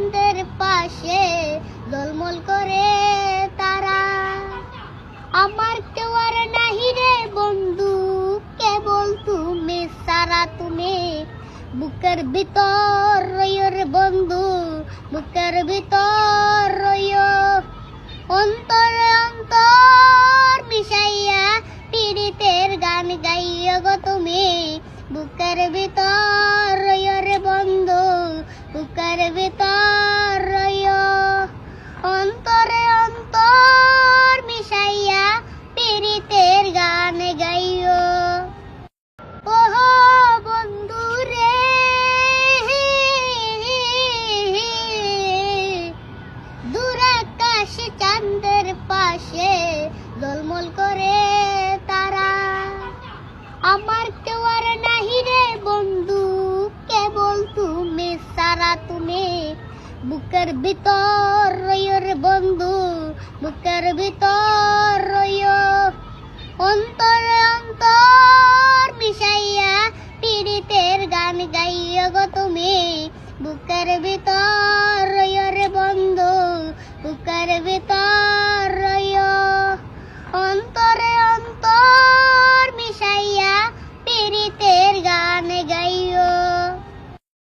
চাঁদের পাশে দলমল করে তারা। আমার কেউ আর নাহি রে বন্ধু, কেবল তুমি সারা তুমি। বুকের ভিতর রইয় বন্ধু, বুকের ভিতর রইয়। অন্তর অন্তর মিশাইয়া পিড়িতের গান গাইয় গো তুমি। বুকের ভিতর চাঁদের পাশে জলমল করে তারা। আমার কেউ আর নাহি রে বন্ধু, কেবল তুমি সারা তুমি। বুকের ভিতর রইয় রে বন্ধু, বুকের ভিতর রইয় অন্তরে অন্তর মিশাইয়া পীড়িতের গান গাইয় গো তুমি।